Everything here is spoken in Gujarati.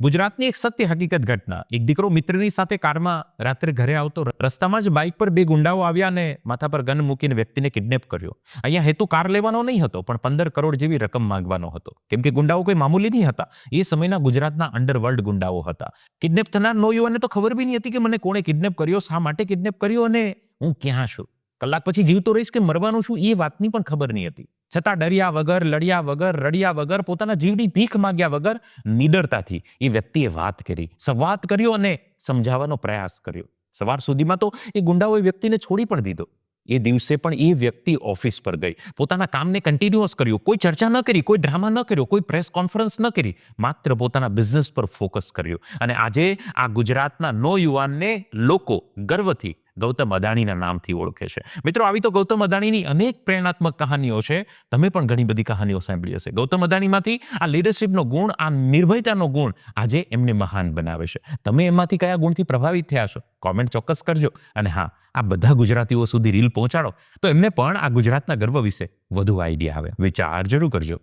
ગુજરાતની એક સત્ય હકીકત ઘટના. એક દીકરો મિત્રની સાથે કારમાં રાત્રે ઘરે આવતો રસ્તામાં જ બાઇક પર બે ગુંડાઓ આવ્યા અને માથા પર ગન મૂકીને વ્યક્તિને કિડનેપ કર્યો. અહીંયા હેતુ કાર લેવાનો નહીં હતો, પણ પંદર કરોડ જેવી રકમ માંગવાનો હતો. કેમ કે ગુંડાઓ કોઈ મામૂલી નહીં હતા. એ સમયના ગુજરાતના અંડરવર્લ્ડ ગુંડાઓ હતા. કિડનેપ થનાર નો યુવાને તો ખબર બી નહીં હતી કે મને કોણે કિડનેપ કર્યો, શા માટે કિડનેપ કર્યો અને હું ક્યાં છું? કલાક પછી જીવતો રહીશ કે મરવાનું છું, એ વાતની પણ ખબર નહીં હતી. છતાં ડર્યા વગર, લડ્યા વગર, રડ્યા વગર, પોતાના જીવની ભીખ માંગ્યા વગર નિડરતાથી એ વ્યક્તિએ વાત કરી, સંવાદ કર્યો અને સમજાવવાનો પ્રયાસ કર્યો. સવાર સુધીમાં તો એ ગુંડાઓએ વ્યક્તિને છોડી પણ દીધો. એ દિવસે પણ એ વ્યક્તિ ઓફિસ પર ગઈ. પોતાના કામને કન્ટિન્યુઅસ કર્યું. કોઈ ચર્ચા ન કરી, કોઈ ડ્રામા ન કર્યો, કોઈ પ્રેસ કોન્ફરન્સ ન કરી. માત્ર પોતાના બિઝનેસ પર ફોકસ કર્યું. અને આજે આ ગુજરાતના નો યુવાનને લોકો ગર્વથી ગૌતમ અદાણીના નામથી ઓળખે છે. મિત્રો, આવી તો ગૌતમ અદાણીની અનેક પ્રેરણાત્મક કહાનીઓ છે. તમે પણ ઘણી બધી કહાનીઓ સાંભળી હશે. ગૌતમ અદાણીમાંથી આ લીડરશિપનો ગુણ, આ નિર્ભયતાનો ગુણ આજે એમને મહાન બનાવે છે. તમે એમાંથી કયા ગુણથી પ્રભાવિત થયા છો? કોમેન્ટ ચોક્કસ કરજો. અને હા, આ બધા ગુજરાતીઓ સુધી રીલ પહોંચાડો. તો એમને પણ આ ગુજરાતના ગર્વ વિશે વધુ આઈડિયા આવે. વિચાર જરૂર કરજો.